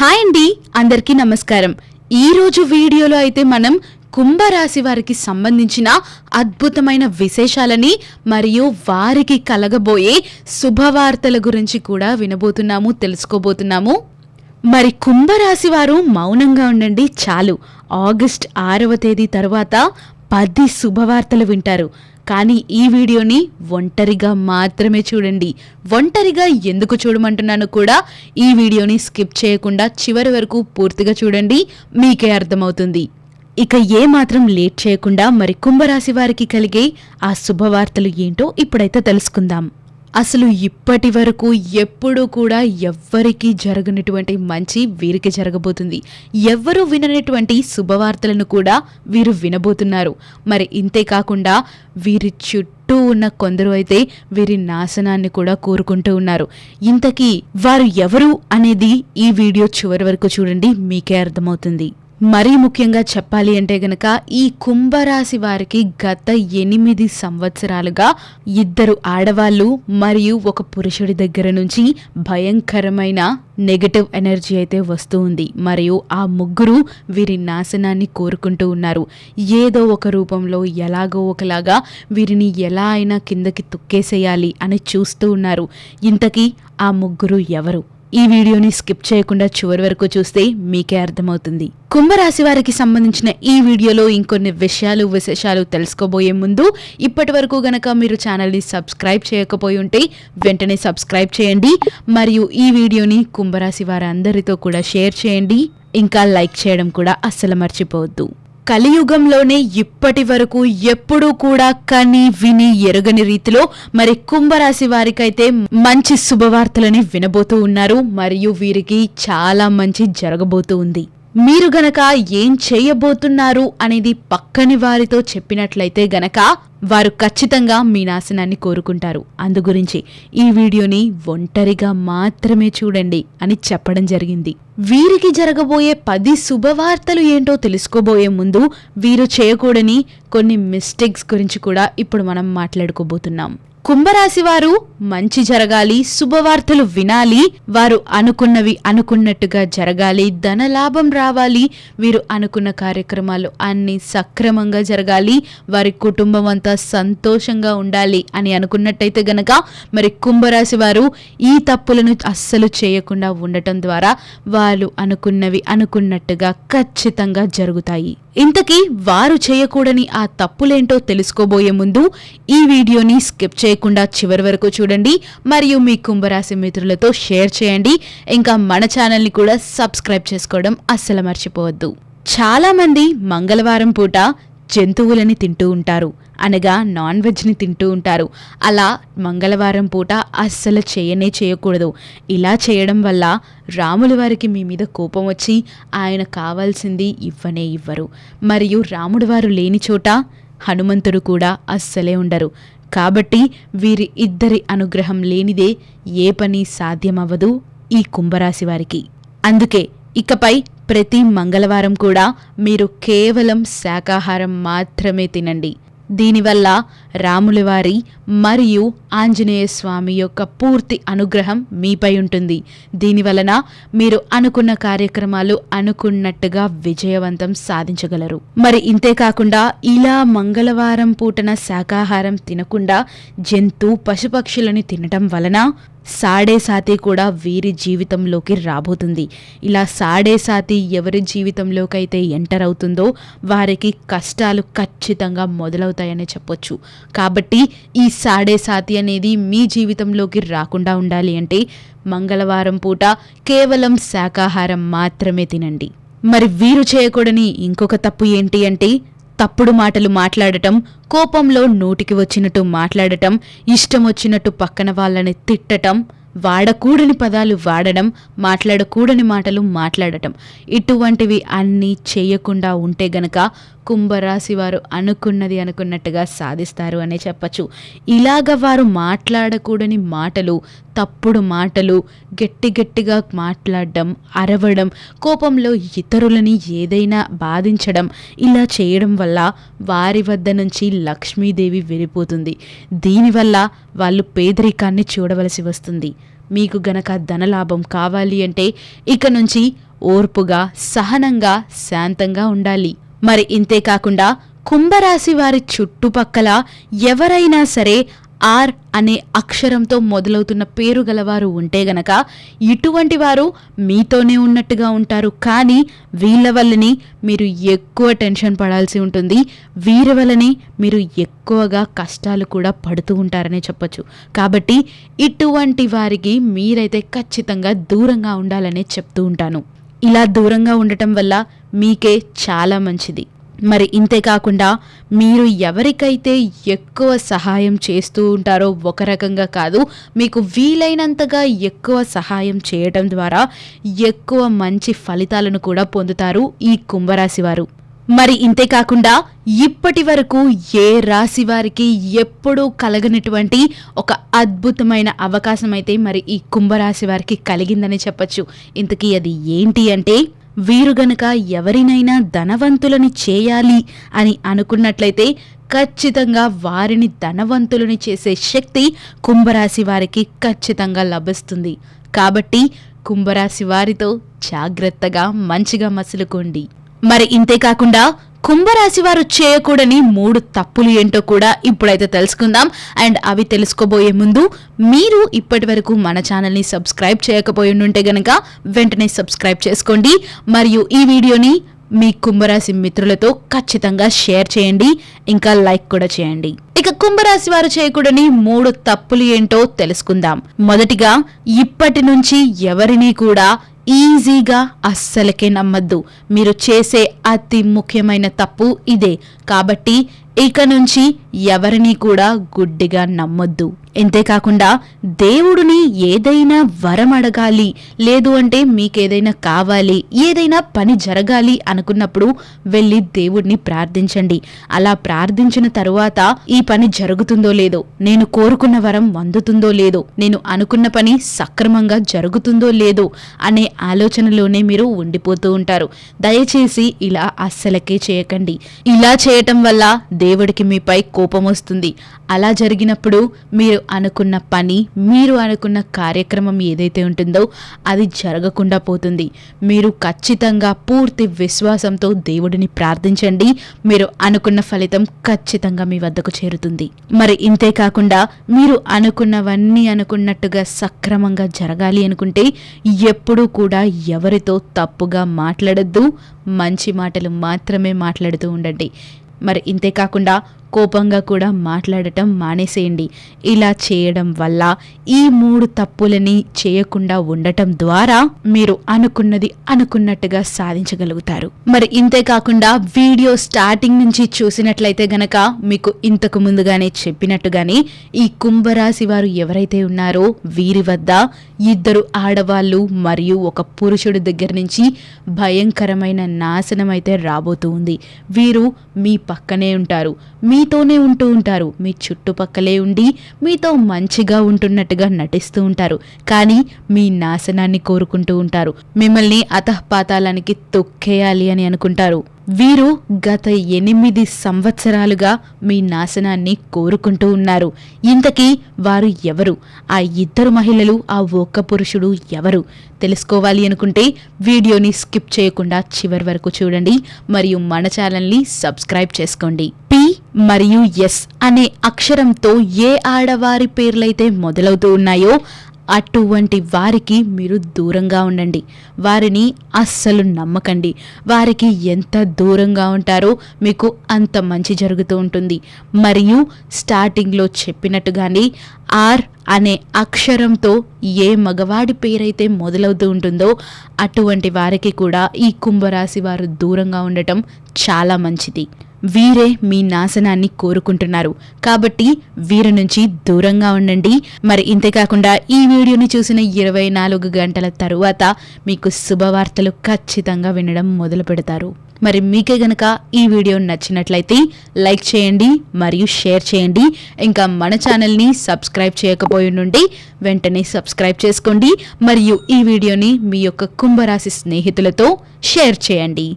Hi అండి అందరికీ నమస్కారం. ఈ రోజు వీడియోలో అయితే మనం కుంభరాశి వారికి సంబంధించిన అద్భుతమైన విశేషాలని మరియు వారికి కలగబోయే శుభవార్తల గురించి కూడా వినబోతున్నాము తెలుసుకోబోతున్నాము. మరి కుంభరాశి వారు మౌనంగా ఉండండి చాలు. ఆగస్ట్ ఆరవ తేదీ తర్వాత పది శుభవార్తలు వింటారు. కానీ ఈ వీడియోని ఒంటరిగా మాత్రమే చూడండి. ఒంటరిగా ఎందుకు చూడమంటున్నాను కూడా ఈ వీడియోని స్కిప్ చేయకుండా చివరి వరకు పూర్తిగా చూడండి. మీకే అర్థమవుతుంది. ఇక ఏ మాత్రం లేట్ చేయకుండా మరి కుంభరాశి వారికి కలిగే ఆ శుభవార్తలు ఏంటో ఇప్పుడైతే తెలుసుకుందాం. అసలు ఇప్పటి వరకు ఎప్పుడూ కూడా ఎవ్వరికీ జరగనటువంటి మంచి వీరికి జరగబోతుంది. ఎవ్వరూ విననటువంటి శుభవార్తలను కూడా వీరు వినబోతున్నారు. మరి ఇంతే కాకుండా వీరి చుట్టూ ఉన్న కొందరు అయితే వీరి నాశనాన్ని కూడా కోరుకుంటూ ఉన్నారు. ఇంతకీ వారు ఎవరు అనేది ఈ వీడియో చివరి వరకు చూడండి మీకే అర్థమవుతుంది. మరీ ముఖ్యంగా చెప్పాలి అంటే గనక ఈ కుంభరాశి వారికి గత ఎనిమిది సంవత్సరాలుగా ఇద్దరు ఆడవాళ్ళు మరియు ఒక పురుషుడి దగ్గర నుంచి భయంకరమైన నెగటివ్ ఎనర్జీ అయితే వస్తూ ఉంది. మరియు ఆ ముగ్గురు వీరి నాశనాన్ని కోరుకుంటూ ఉన్నారు. ఏదో ఒక రూపంలో ఎలాగో ఒకలాగా వీరిని ఎలా అయినా కిందకి తొక్కేసేయాలి అని చూస్తూ ఉన్నారు. ఇంతకీ ఆ ముగ్గురు ఎవరు? ఈ వీడియోని స్కిప్ చేయకుండా చివరి వరకు చూస్తే మీకే అర్థమవుతుంది. కుంభరాశి వారికి సంబంధించిన ఈ వీడియోలో ఇంకొన్ని విషయాలు విశేషాలు తెలుసుకోబోయే ముందు ఇప్పటి వరకు గనక మీరు ఛానల్ని సబ్స్క్రైబ్ చేయకపోయి ఉంటే వెంటనే సబ్స్క్రైబ్ చేయండి. మరియు ఈ వీడియోని కుంభరాశి వారందరితో కూడా షేర్ చేయండి. ఇంకా లైక్ చేయడం కూడా అస్సలు మర్చిపోవద్దు. కలియుగంలోనే ఇప్పటి వరకు ఎప్పుడూ కూడా కని విని ఎరగని రీతిలో మరి కుంభరాశి వారికైతే మంచి శుభవార్తలని వినబోతూ ఉన్నారు. మరియు వీరికి చాలా మంచి జరగబోతూ ఉంది. మీరు గనక ఏం చేయబోతున్నారు అనేది పక్కని వారితో చెప్పినట్లయితే గనక వారు ఖచ్చితంగా మీ నాశనాన్ని కోరుకుంటారు. అందు గురించి ఈ వీడియోని ఒంటరిగా మాత్రమే చూడండి అని చెప్పడం జరిగింది. వీరికి జరగబోయే పది శుభవార్తలు ఏంటో తెలుసుకోబోయే ముందు వీరు చేయకూడని కొన్ని మిస్టేక్స్ గురించి కూడా ఇప్పుడు మనం మాట్లాడుకోబోతున్నాం. కుంభరాశి వారు మంచి జరగాలి శుభవార్తలు వినాలి వారు అనుకున్నవి అనుకున్నట్టుగా జరగాలి ధన లాభం రావాలి వీరు అనుకున్న కార్యక్రమాలు అన్ని సక్రమంగా జరగాలి వారి కుటుంబం అంతా సంతోషంగా ఉండాలి అని అనుకున్నట్టయితే గనక మరి కుంభరాశి వారు ఈ తప్పులను అస్సలు చేయకుండా ఉండటం ద్వారా వాళ్ళు అనుకున్నవి అనుకున్నట్టుగా ఖచ్చితంగా జరుగుతాయి. ఇంతకీ వారు చేయకూడని ఆ తప్పులేంటో తెలుసుకోబోయే ముందు ఈ వీడియోని స్కిప్ చేయకుండా చివరి వరకు చూడండి మరియు మీ కుంభరాశి మిత్రులతో షేర్ చేయండి. ఇంకా మన ఛానల్ని కూడా సబ్స్క్రైబ్ చేసుకోవడం అస్సలు మర్చిపోవద్దు. చాలామంది మంగళవారం పూట జంతువులని తింటూ ఉంటారు. అనగా నాన్ వెజ్ని తింటూ ఉంటారు. అలా మంగళవారం పూట అస్సలు చేయనే చేయకూడదు. ఇలా చేయడం వల్ల రాముల వారికి మీ మీద కోపం వచ్చి ఆయన కావాల్సింది ఇవ్వనే ఇవ్వరు. మరియు రాముడు వారు లేని చోట హనుమంతుడు కూడా అస్సలే ఉండరు. కాబట్టి వీరి ఇద్దరి అనుగ్రహం లేనిదే ఏ పని సాధ్యమవ్వదు ఈ కుంభరాశి వారికి. అందుకే ఇకపై ప్రతి మంగళవారం కూడా మీరు కేవలం శాకాహారం మాత్రమే తినండి. దీనివల్ల రాములవారి మరియు ఆంజనేయ స్వామి యొక్క పూర్తి అనుగ్రహం మీపై ఉంటుంది. దీనివలన మీరు అనుకున్న కార్యక్రమాలు అనుకున్నట్టుగా విజయవంతం సాధించగలరు. మరి ఇంతేకాకుండా ఇలా మంగళవారం పూటన శాకాహారం తినకుండా జంతు పశుపక్షులని తినటం వలన సాడే సాతి కూడా వీరి జీవితంలోకి రాబోతుంది. ఇలా సాడే సాతి ఎవరి జీవితంలోకైతే ఎంటర్ అవుతుందో వారికి కష్టాలు ఖచ్చితంగా మొదలవుతాయని చెప్పొచ్చు. కాబట్టి ఈ సాడే సాతి అనేది మీ జీవితంలోకి రాకుండా ఉండాలి అంటే మంగళవారం పూట కేవలం శాకాహారం మాత్రమే తినండి. మరి వీరు చేయకూడని ఇంకొక తప్పు ఏంటి అంటే తప్పుడు మాటలు మాట్లాడటం కోపంలో నోటికి వచ్చినట్టు మాట్లాడటం ఇష్టం వచ్చినట్టు పక్కన వాళ్ళని తిట్టటం వాడకూడని పదాలు వాడడం మాట్లాడకూడని మాటలు మాట్లాడటం ఇటువంటివి అన్నీ చేయకుండా ఉంటే గనక కుంభరాశి వారు అనుకున్నది అనుకున్నట్టుగా సాధిస్తారు అనే చెప్పచ్చు. ఇలాగ వారు మాట్లాడకూడని మాటలు తప్పుడు మాటలు గట్టి గట్టిగా మాట్లాడడం అరవడం కోపంలో ఇతరులని ఏదైనా బాధించడం ఇలా చేయడం వల్ల వారి వద్ద నుంచి లక్ష్మీదేవి వెళ్ళిపోతుంది దీనివల్ల వాళ్ళు పేదరికాన్ని చూడవలసి వస్తుంది. మీకు గనక ధనలాభం కావాలి అంటే ఇక నుంచి ఓర్పుగా సహనంగా శాంతంగా ఉండాలి. మరి ఇంతే కాకుండా కుంభరాశి వారి చుట్టుపక్కల ఎవరైనా సరే ఆర్ అనే అక్షరంతో మొదలవుతున్న పేరు గలవారు ఉంటే గనక ఇటువంటి వారు మీతోనే ఉన్నట్టుగా ఉంటారు. కానీ వీళ్ళ వల్లనే మీరు ఎక్కువ టెన్షన్ పడాల్సి ఉంటుంది. వీరి వల్లనే మీరు ఎక్కువగా కష్టాలు కూడా పడుతూ ఉంటారనే చెప్పొచ్చు. కాబట్టి ఇటువంటి వారికి మీరైతే ఖచ్చితంగా దూరంగా ఉండాలనే చెప్తూ ఉంటాను. ఇలా దూరంగా ఉండటం వల్ల మీకే చాలా మంచిది. మరి ఇంతే కాకుండా మీరు ఎవరికైతే ఎక్కువ సహాయం చేస్తూ ఉంటారో ఒక రకంగా కాదు మీకు వీలైనంతగా ఎక్కువ సహాయం చేయటం ద్వారా ఎక్కువ మంచి ఫలితాలను కూడా పొందుతారు ఈ కుంభరాశి వారు. మరి ఇంతే కాకుండా ఇప్పటి వరకు ఏ రాశి వారికి ఎప్పుడూ కలగనటువంటి ఒక అద్భుతమైన అవకాశం అయితే మరి ఈ కుంభరాశి వారికి కలిగిందని చెప్పొచ్చు. ఇంతకీ అది ఏంటి అంటే వీరు గనక ఎవరినైనా ధనవంతులని చేయాలి అని అనుకున్నట్లయితే ఖచ్చితంగా వారిని ధనవంతులని చేసే శక్తి కుంభరాశి వారికి ఖచ్చితంగా లభిస్తుంది. కాబట్టి కుంభరాశి వారితో జాగ్రత్తగా మంచిగా మసులుకోండి. మరి ఇంతే కాకుండా కుంభరాశి వారు చేయకూడని మూడు తప్పులు ఏంటో కూడా ఇప్పుడైతే తెలుసుకుందాం. అండ్ అవి తెలుసుకోబోయే ముందు మీరు ఇప్పటి వరకు మన ఛానల్ని సబ్స్క్రైబ్ చేయకపోయి ఉంటే గనక వెంటనే సబ్స్క్రైబ్ చేసుకోండి. మరియు ఈ వీడియోని మీ కుంభరాశి మిత్రులతో ఖచ్చితంగా షేర్ చేయండి. ఇంకా లైక్ కూడా చేయండి. ఇక కుంభరాశి వారు చేయకూడని మూడు తప్పులు ఏంటో తెలుసుకుందాం. మొదటిగా ఇప్పటి నుంచి ఎవరిని కూడా ఈజీగా అస్సలకే నమ్మద్దు. మీరు చేసే అతి ముఖ్యమైన తప్పు ఇదే. కాబట్టి ఇక నుంచి ఎవరిని కూడా గుడ్డిగా నమ్మొద్దు. ఇంతేకాకుండా దేవుడిని ఏదైనా వరం అడగాలి. లేదు అంటే మీకేదైనా కావాలి ఏదైనా పని జరగాలి అనుకున్నప్పుడు వెళ్ళి దేవుడిని ప్రార్థించండి. అలా ప్రార్థించిన తరువాత ఈ పని జరుగుతుందో లేదో నేను కోరుకున్న వరం అందుతుందో లేదో నేను అనుకున్న పని సక్రమంగా జరుగుతుందో లేదో అనే ఆలోచనలోనే మీరు ఉండిపోతూ ఉంటారు. దయచేసి ఇలా అస్సలకే చేయకండి. ఇలా చేయటం వల్ల దేవుడికి మీపై కోపం వస్తుంది. అలా జరిగినప్పుడు మీరు అనుకున్న పని మీరు అనుకున్న కార్యక్రమం ఏదైతే ఉంటుందో అది జరగకుండా పోతుంది. మీరు ఖచ్చితంగా పూర్తి విశ్వాసంతో దేవుడిని ప్రార్థించండి. మీరు అనుకున్న ఫలితం ఖచ్చితంగా మీ వద్దకు చేరుతుంది. మరి ఇంతే కాకుండా మీరు అనుకున్నవన్నీ అనుకున్నట్టుగా సక్రమంగా జరగాలి అనుకుంటే ఎప్పుడూ కూడా ఎవరితో తప్పుగా మాట్లాడద్దు. మంచి మాటలు మాత్రమే మాట్లాడుతూ ఉండండి. మరి ఇంతే కాకుండా కోపంగా కూడా మాట్లాడటం మానేసేయండి. ఇలా చేయడం వల్ల ఈ మూడు తప్పులని చేయకుండా ఉండటం ద్వారా మీరు అనుకున్నది అనుకున్నట్టుగా సాధించగలుగుతారు. మరి ఇంతే కాకుండా వీడియో స్టార్టింగ్ నుంచి చూసినట్లయితే గనక మీకు ఇంతకు ముందుగానే చెప్పినట్టుగానే ఈ కుంభరాశి వారు ఎవరైతే ఉన్నారో వీరి వద్ద ఇద్దరు ఆడవాళ్ళు మరియు ఒక పురుషుడి దగ్గర నుంచి భయంకరమైన నాశనం అయితే రాబోతూ ఉంది. వీరు మీ పక్కనే ఉంటారు. మీ మీతోనే ఉంటూ ఉంటారు. మీ చుట్టుపక్కలే ఉండి మీతో మంచిగా ఉంటున్నట్టుగా నటిస్తూ ఉంటారు. కానీ మీ నాశనాన్ని కోరుకుంటూ ఉంటారు. మిమ్మల్ని అతఃపాతాలానికి తొక్కేయాలి అని అనుకుంటారు. వీరు గత ఎనిమిది సంవత్సరాలుగా మీ నాశనాన్ని కోరుకుంటూ ఉన్నారు. ఇంతకీ వారు ఎవరు? ఆ ఇద్దరు మహిళలు ఆ ఒక్క పురుషుడు ఎవరు? తెలుసుకోవాలి అనుకుంటే వీడియోని స్కిప్ చేయకుండా చివరి వరకు చూడండి. మరియు మన ఛానల్ని సబ్స్క్రైబ్ చేసుకోండి. మరియు ఎస్ అనే అక్షరంతో ఏ ఆడవారి పేర్లైతే మొదలవుతూ ఉన్నాయో అటువంటి వారికి మీరు దూరంగా ఉండండి. వారిని అస్సలు నమ్మకండి. వారికి ఎంత దూరంగా ఉంటారో మీకు అంత మంచి జరుగుతూ ఉంటుంది. మరియు స్టార్టింగ్లో చెప్పినట్టుగానే ఆర్ అనే అక్షరంతో ఏ మగవాడి పేరైతే మొదలవుతూ ఉంటుందో అటువంటి వారికి కూడా ఈ కుంభరాశి వారు దూరంగా ఉండటం చాలా మంచిది. వీరే మీ నాశనాన్ని కోరుకుంటున్నారు. కాబట్టి వీరి నుంచి దూరంగా ఉండండి. మరి ఇంతేకాకుండా ఈ వీడియోని చూసిన ఇరవై నాలుగు గంటల తరువాత మీకు శుభవార్తలు ఖచ్చితంగా వినడం మొదలు పెడతారు మరి మీకే గనక ఈ వీడియో నచ్చినట్లయితే లైక్ చేయండి మరియు షేర్ చేయండి. ఇంకా మన ఛానల్ని సబ్స్క్రైబ్ చేయకపోయి నుండి వెంటనే సబ్స్క్రైబ్ చేసుకోండి మరియు ఈ వీడియోని మీ యొక్క కుంభరాశి స్నేహితులతో షేర్ చేయండి.